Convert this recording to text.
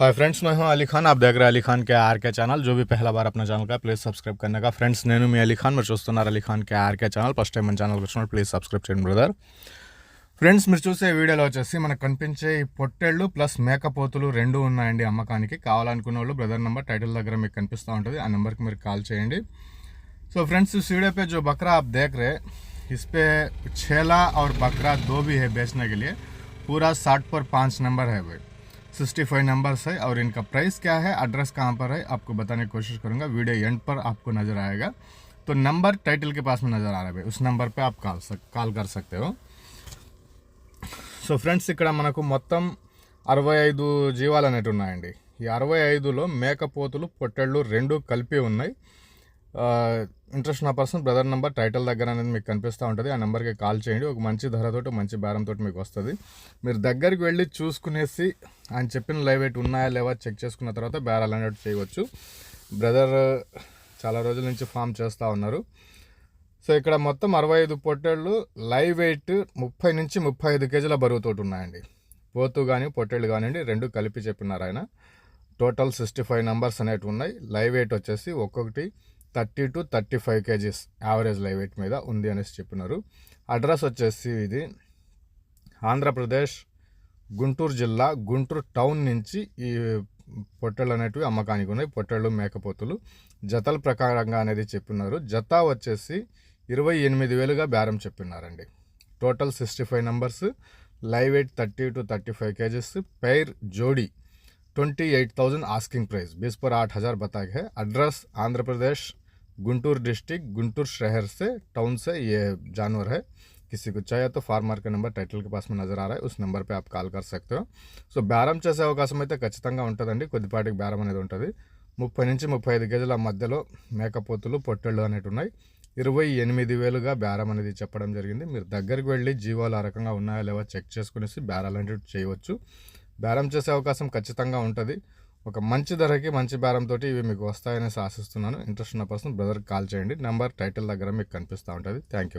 Hi friends मैं हूं अली खान आप देख रहे हैं अली खान के आर के ఛానల్ जो भी पहला बार अपना ఛానల్ का ప్లీజ్ సబ్స్క్రైబ్ करने का ఫ్రెండ్స్ నేను మీ అలీ ఖాన్ మీరు చూస్తున్నారు Ali Khan K RK channel first time మన ఛానల్కి వచ్చినప్పుడు ప్లీజ్ సబ్స్క్రైబ్ చేయండి బ్రదర్ ఫ్రెండ్స్ మీరు చూసే వీడియోలో వచ్చేసి మనకు కనిపించే ఈ పొట్టేళ్ళు ప్లస్ మేకపోతులు రెండు ఉన్నాయండి అమ్మకానికి కావాలనుకున్న వాళ్ళు బ్రదర్ నెంబర్ టైటిల్ దగ్గర మీకు కనిపిస్తూ ఉంటుంది ఆ నెంబర్కి మీరు కాల్ చేయండి సో फ्रेंड्स इस वीडियो पे जो बकरा आप देख रहे हैं इस पे छेला और बकरा दो भी है बेचने के लिए पूरा साठ पर पाँच नंबर है भाई सिक्सटी फाइव नंबर्स है और इनका प्राइस क्या है एड्रेस कहाँ पर है आपको बताने की कोशिश करूँगा वीडियो एंड पर आपको नज़र आएगा तो नंबर टाइटल के पास में नज़र आ रहा है भाई उस नंबर पे आप कॉल सक कॉल कर सकते हो సో ఫ్రెండ్స్ ఇక్కడ మనకు మొత్తం అరవై ఐదు జీవాలు అనేవి ఉన్నాయండి ఈ అరవై ఐదులో మేకపోతులు పొట్టెళ్ళు రెండు కలిపి ఉన్నాయి ఇంట్రెస్ట్ ఉన్న పర్సన్ బ్రదర్ నెంబర్ టైటిల్ దగ్గర అనేది మీకు కనిపిస్తూ ఉంటుంది. ఆ నెంబర్కి కాల్ చేయండి. ఒక మంచి ధరతోటి మంచి బేరంతో మీకు వస్తుంది. మీరు దగ్గరికి వెళ్ళి చూసుకునేసి ఆయన చెప్పిన లైవ్ ఎయిట్ ఉన్నాయా లేవా చెక్ చేసుకున్న తర్వాత బేరాలు అనేవి చేయవచ్చు. బ్రదర్ చాలా రోజుల నుంచి ఫామ్ చేస్తూ ఉన్నారు. సో ఇక్కడ మొత్తం అరవై ఐదు పొట్టేళ్ళు లైవ్ వెయిట్ ముప్పై నుంచి ముప్పై ఐదు కేజీల బరువుతోటి ఉన్నాయండి. పోతు కానీ పొట్టేళ్ళు కానివ్వండి రెండు కలిపి చెప్పినారు ఆయన. టోటల్ సిక్స్టీ ఫైవ్ నెంబర్స్ అనేవి ఉన్నాయి. లైవ్ వెయిట్ వచ్చేసి ఒక్కొక్కటి thirty to thirty five kgs average live weight మీద ఉంది అనేసి చెప్పినారు. అడ్రస్ వచ్చేసి ఇది ఆంధ్రప్రదేశ్ గుంటూరు జిల్లా గుంటూరు టౌన్ నుంచి ఈ పొట్టెళ్ళు అనేటివి అమ్మకానికి ఉన్నాయి. పొట్టెళ్ళు మేకపోతులు జతల ప్రకారంగా అనేది చెప్పినారు. జత వచ్చేసి ఇరవై ఎనిమిది వేలుగా బేరం చెప్పినారండి. Total sixty five numbers live eight thirty two thirty five cages. Pair జోడీ twenty eight thousand asking price बीस पर आठ हज़ार बताए है एड्रेस आंध्र प्रदेश गुंटूर डिस्ट्रिक्ट गुंटूर शहर से टाउन से ये जानवर है किसी को चाहिए तो फार्मर का నెంబర్ టైటిల్ के पास में नजर आ रहा है उस నెంబర్ पे आप కాల్ कर सकते हो సో బేరం చేసే అవకాశం అయితే ఖచ్చితంగా ఉంటుందండి కొద్దిపాటికి బేరం అనేది ఉంటుంది ముప్పై నుంచి ముప్పై ఐదు కేజీల మధ్యలో మేకపోతులు పొట్టెళ్ళు అనేవి ఉన్నాయి ఇరవై ఎనిమిది వేలుగా బేరం అనేది చెప్పడం జరిగింది మీరు దగ్గరికి వెళ్ళి జీవాలు ఆ రకంగా ఉన్నాయా లేవా చెక్ చేసుకునేసి బేరాలు అనేవి చేయవచ్చు బేరం చేసే అవకాశం ఖచ్చితంగా ఉంటుంది. ఒక మంచి ధరకి మంచి బేరంతో ఇవి మీకు వస్తాయనేసి ఆశిస్తున్నాను. ఇంట్రెస్ట్ ఉన్న పర్సన్ బ్రదర్కి కాల్ చేయండి. నెంబర్ టైటిల్ దగ్గర మీకు కనిపిస్తూ ఉంటుంది. Thank you